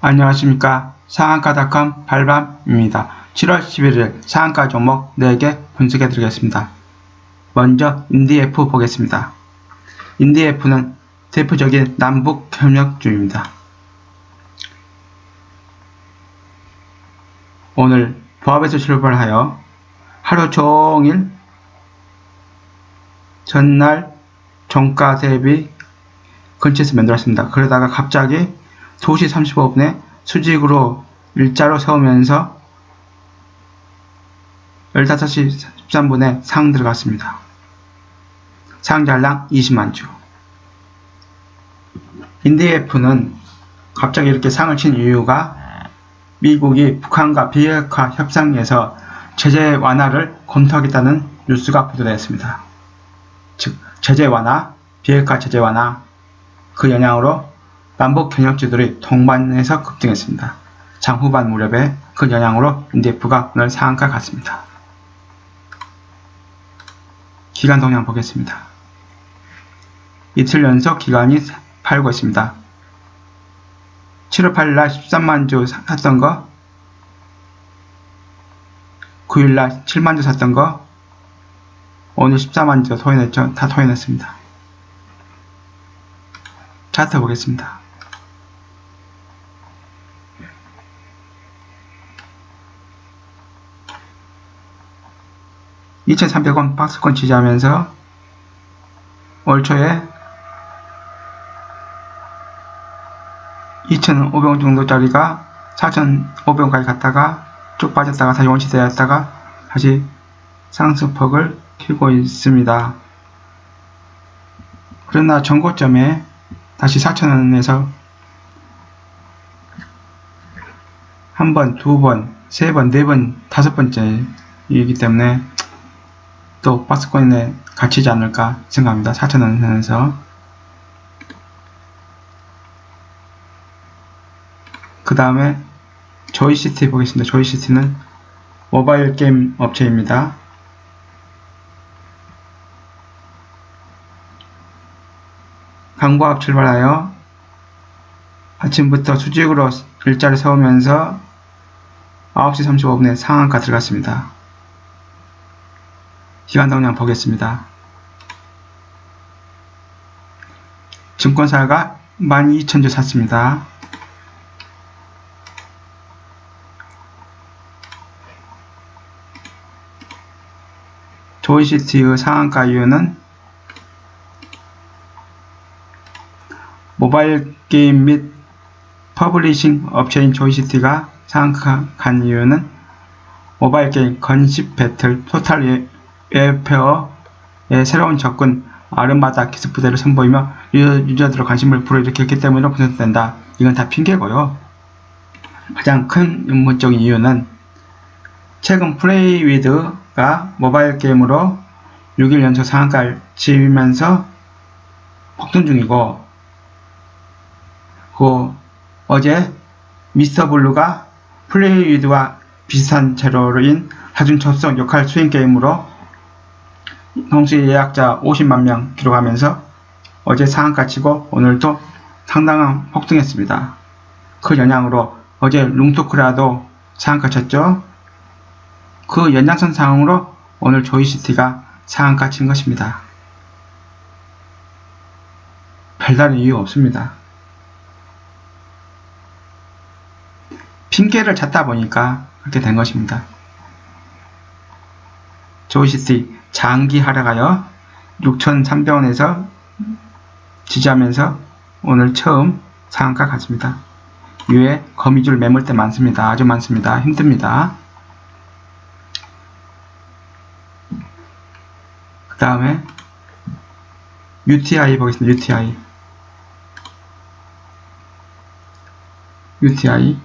안녕하십니까 상한가닷컴 발밤입니다. 7월 11일 상한가 종목 4개 분석해 드리겠습니다. 먼저 인디F 보겠습니다. 인디F는 대표적인 남북 협력주입니다. 오늘 보합에서 출발하여 하루 종일 전날 종가 대비 근처에서 만들었습니다. 그러다가 갑자기 2시 35분에 수직으로 일자로 세우면서 15시 13분에 상 들어갔습니다. 상잔량 20만 주. 인디에프는 갑자기 이렇게 상을 친 이유가 미국이 북한과 비핵화 협상에서 제재 완화를 검토하겠다는 뉴스가 보도되었습니다. 즉, 제재 완화, 비핵화 제재 완화, 그 영향으로 남북 경협주들이 동반해서 급등했습니다. 장 후반 무렵에 그 영향으로 인디프가 오늘 상한가 갔습니다. 기간 동향 보겠습니다. 이틀 연속 기간이 팔고 있습니다. 7월 8일날 13만 주 샀던 거, 9일날 7만 주 샀던 거, 오늘 14만 주 토해냈죠? 다 토해냈습니다. 차트 보겠습니다. 2,300원 박스권 지지하면서 올 초에 2,500원 정도짜리가 4,500원까지 갔다가 쭉 빠졌다가 다시 원시대였다가 다시 상승폭을 키고 있습니다. 그러나 전고점에 다시 4,000원에서 한 번, 두 번, 세 번, 네 번, 다섯 번째이기 때문에 또 박스권에 갇히지 않을까 생각합니다. 4,000원 선에서 그 다음에 조이시티 보겠습니다. 조이시티는 모바일 게임 업체입니다. 강보합 출발하여 아침부터 수직으로 일자를 세우면서 9시 35분에 상한가 들어갔습니다. 시간 동량 보겠습니다. 증권사가 12,000주 샀습니다. 조이시티의 상한가 이유는 모바일 게임 및 퍼블리싱 업체인 조이시티가 상한가 간 이유는 모바일 게임 건십 배틀 토탈 웹페어의 새로운 접근 아름바다 기습 부대를 선보이며 유저 들의 관심을 불어일으켰기 때문에 분석된다. 이건 다 핑계고요. 가장 큰 근본적인 이유는 최근 플레이위드가 모바일 게임으로 6일 연속 상한가를 치면서 폭등 중이고 그 어제 미스터 블루가 플레이위드와 비슷한 재료인 하중 접속 역할 수행 게임으로 동시 예약자 50만 명 기록하면서 어제 상한가 치고 오늘도 상당한 폭등했습니다. 그 영향으로 어제 룽토크라도 상한가 쳤죠. 그 연장선 상황으로 오늘 조이시티가 상한가 친 것입니다. 별다른 이유 없습니다. 핑계를 찾다 보니까 그렇게 된 것입니다. 조이시티 장기 하락하여 6,300원에서 지지하면서 오늘 처음 상한가 갔습니다. 위에 거미줄 매물대 많습니다. 아주 많습니다. 힘듭니다. 그 다음에 UTI 보겠습니다. UTI UTI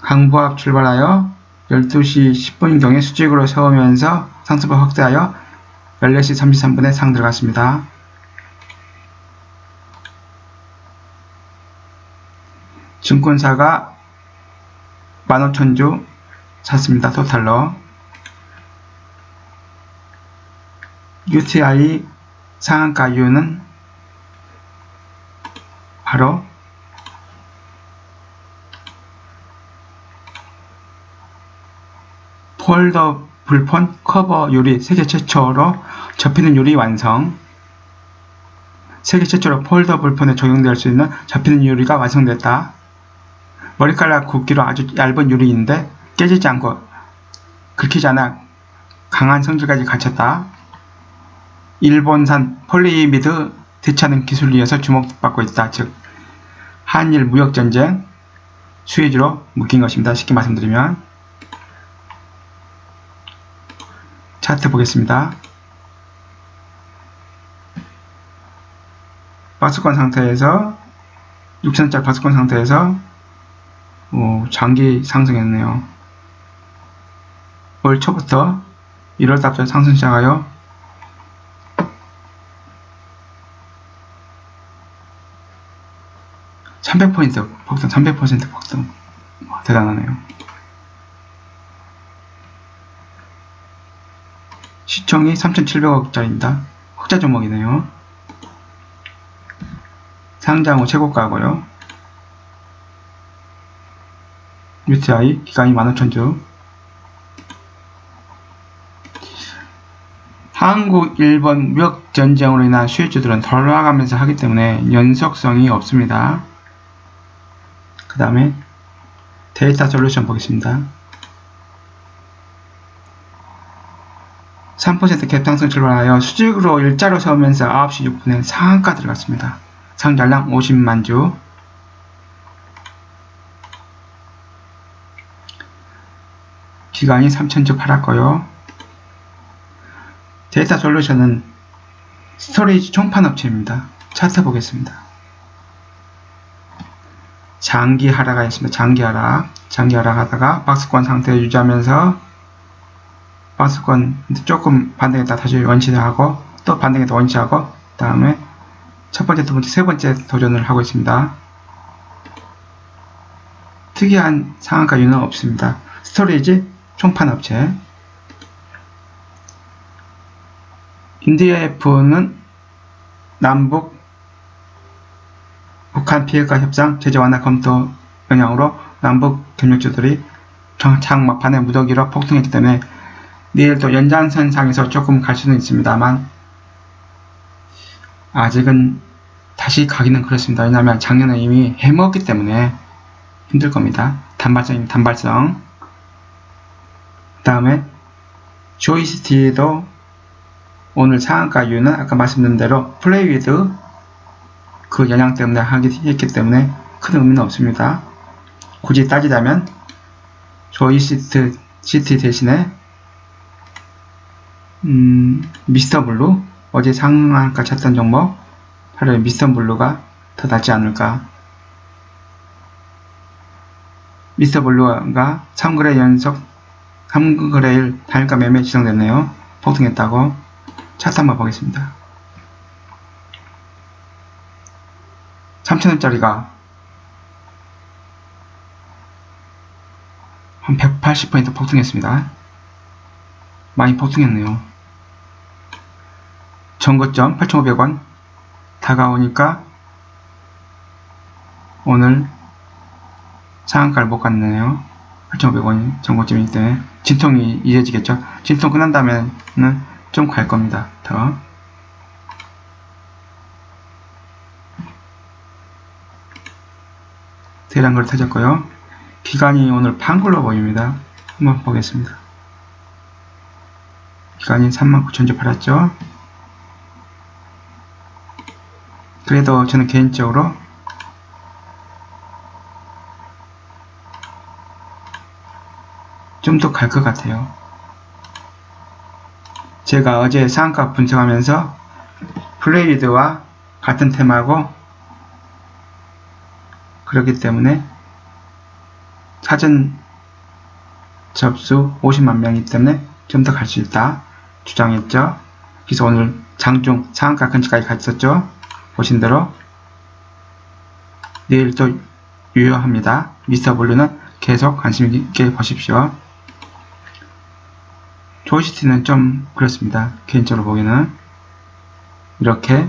강보합 출발하여 12시 10분경에 수직으로 세우면서 상승폭 확대하여 14시 33분에 상 들어갔습니다. 증권사가 15,000주 샀습니다. 토탈로. UTI 상한가 이유는 바로 폴더 불폰 커버 유리 세계 최초로 접히는 유리 완성. 세계 최초로 폴더 불폰에 적용될 수 있는 접히는 유리가 완성됐다. 머리카락 굵기로 아주 얇은 유리인데 깨지지 않고 긁히지 않아 강한 성질까지 갖췄다. 일본산 폴리미드 대차는 기술을 이어서 주목받고 있다. 즉 한일 무역 전쟁 수혜주로 묶인 것입니다. 쉽게 말씀드리면 차트 보겠습니다. 박스권 상태에서 6천짜리 박스권 상태에서 어, 장기 상승했네요. 올 초부터 1월 달부터 상승 시작하여 (300포인트) 폭등 (300% 폭등) 와, 대단하네요. 시총이 3,700억짜리입니다. 흑자 종목이네요. 상장 후 최고가고요. UTI 기간이 15,000주 한국, 일본 무역 전쟁으로 인한 수혜주들은 덜 나가면서 하기 때문에 연속성이 없습니다. 그 다음에 데이터 솔루션 보겠습니다. 3%갭 상승 출발하여 수직으로 일자로 세우면서 9시 6분에 상한가 들어갔습니다. 상장량 50만 주. 기간이 3,000주 팔았고요. 데이터 솔루션은 스토리지 총판 업체입니다. 차트 보겠습니다. 장기 하락가 있습니다. 장기 하락. 장기 하락 하다가 박스권 상태 유지하면서 박스권 조금 반등했다 다시 원치하고 또 반등했다 원치하고 다음에 첫 번째, 두 번째, 세 번째 도전을 하고 있습니다. 특이한 상한가 유는 없습니다. 스토리지 총판 업체 인디아F는 남북 북한 비핵화 협상 제재 완화 검토 영향으로 남북 경력주들이 장 막판에 무더기로 폭등했기 때문에 내일 또 연장선상에서 조금 갈 수는 있습니다만 아직은 다시 가기는 그렇습니다. 왜냐하면 작년에 이미 해먹었기 때문에 힘들 겁니다. 단발성 단발성 그 다음에 조이스티도 오늘 상한가 이유는 아까 말씀드린 대로 플레이 위드 그 영향 때문에 하기 했기 때문에 큰 의미는 없습니다. 굳이 따지자면 조이시트 시티 대신에 음, 미스터 블루 어제 상한가 쳤던 종목 차라리 미스터 블루가 더 낫지 않을까 미스터 블루가 3거래 연속 3거래일 단일가 매매 지정됐네요. 폭등했다고 차트 한번 보겠습니다. 3,000원짜리가 한 180포인트 폭등했습니다. 많이 폭등했네요. 전고점 8,500원 다가오니까 오늘 상한가를 못 갔네요. 8,500원이 전고점이기 때문에 진통이 이어지겠죠. 진통 끝난 다음에는 좀 갈 겁니다. 더. 대량 걸 터졌고요. 기간이 오늘 판글로 보입니다. 한번 보겠습니다. 기간이 39,000주 팔았죠. 그래도 저는 개인적으로 좀 더 갈 것 같아요. 제가 어제 상한가 분석하면서 플레이드와 같은 테마고 그렇기 때문에 사전 접수 50만 명이기 때문에 좀 더 갈 수 있다 주장했죠. 그래서 오늘 장중 상한가 근처까지 갔었죠. 보신 대로 내일 또 유효합니다. 미스터 블루는 계속 관심 있게 보십시오. 조이시티는 좀 그렇습니다. 개인적으로 보기에는 이렇게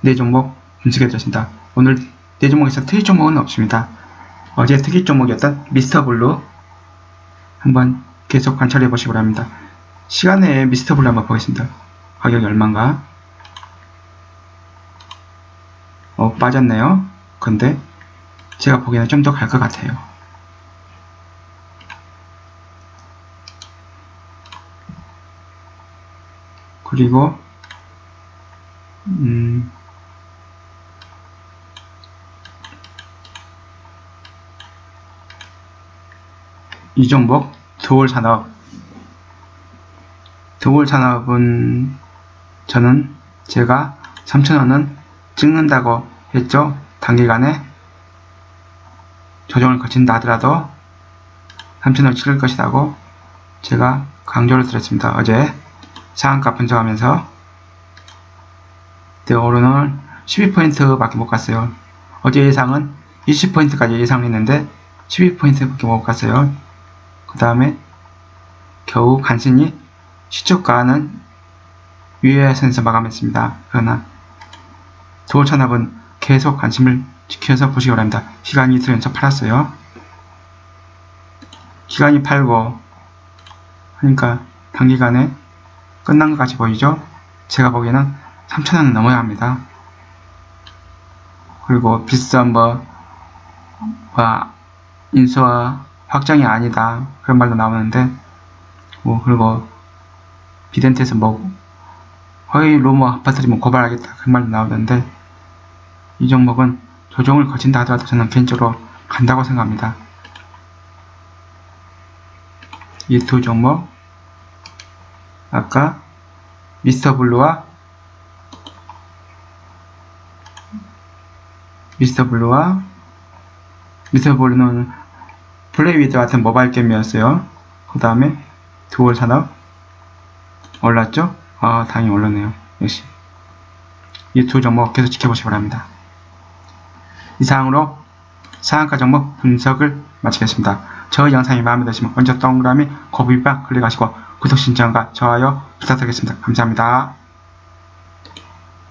네 종목 분석해 드렸습니다. 오늘 네 종목에서 특이 종목은 없습니다. 어제 특이 종목이었던 미스터 블루 한번 계속 관찰해 보시기 바랍니다. 시간에 미스터 블루 한번 보겠습니다. 가격이 얼마인가? 어, 빠졌네요. 근데 제가 보기에는 좀 더 갈 것 같아요. 그리고 음, 이 종목 두월 산업 두월 산업은 저는 제가 3,000원은 찍는다고 했죠. 단기간에 조정을 거친다 하더라도 3,000원 찍을 것이라고 제가 강조를 드렸습니다. 어제 상한가 분석하면서 네, 오늘은 12포인트밖에 못 갔어요. 어제 예상은 20포인트까지 예상했는데 12포인트밖에 못 갔어요. 그 다음에 겨우 간신히 시초가는 위에선에서 마감했습니다. 그러나 도울 천합은 계속 관심을 지켜서 보시기 바랍니다. 기간이 이틀 연속 팔았어요. 기간이 팔고 하니까 단기간에 끝난 것 같이 보이죠? 제가 보기에는 3,000원은 넘어야 합니다. 그리고 비싼 뭐, 와, 인수와 확정이 아니다. 그런 말도 나오는데, 뭐, 그리고 비덴트에서 뭐, 허위 루머 퍼뜨리면 고발하겠다. 그런 말도 나오던데, 이 종목은 조정을 거친다 하더라도 저는 개인적으로 간다고 생각합니다. 이 두 종목, 아까 미스터 블루와 미스터 블루와 미스터 블루는 플레이 위드 같은 모바일 게임이었어요. 그 다음에 두월 산업 올랐죠? 아 당연히 올랐네요. 역시 이 두 종목 계속 지켜보시기 바랍니다. 이상으로 상한가 종목 분석을 마치겠습니다. 저 영상이 마음에 드시면 먼저 동그라미 고비박 클릭하시고 구독 신청과 좋아요 부탁드리겠습니다. 감사합니다.